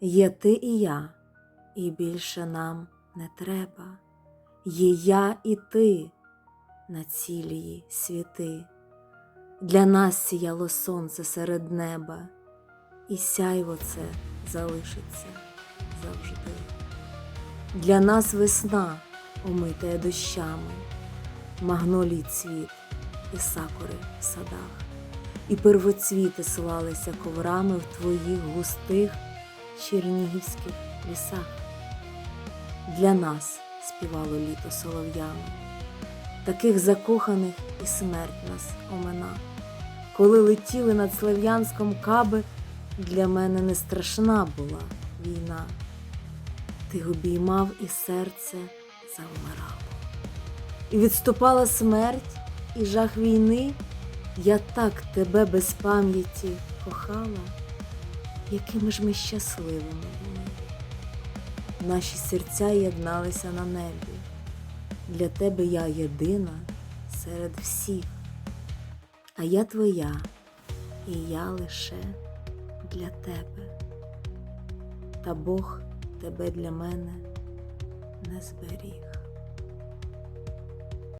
Є ти і я, і більше нам не треба. Є я і ти на цілії світи. Для нас сіяло сонце серед неба, і сяйво це залишиться завжди. Для нас весна омитає дощами, магнолій цвіт і сакури в садах, і первоцвіти слалися коврами в твоїх густих чернігівських лісах. Для нас співало літо солов'ями, таких закоханих і смерть нас омина. Коли летіли над Слов'янськом каби, для мене не страшна була війна. Ти обіймав і серце завмирало. І відступала смерть і жах війни. Я так тебе без пам'яті кохала, якими ж ми щасливими були. Наші серця єдналися на небі. Для тебе я єдина серед всіх, а я твоя, і я лише для тебе. Та Бог тебе для мене не зберіг.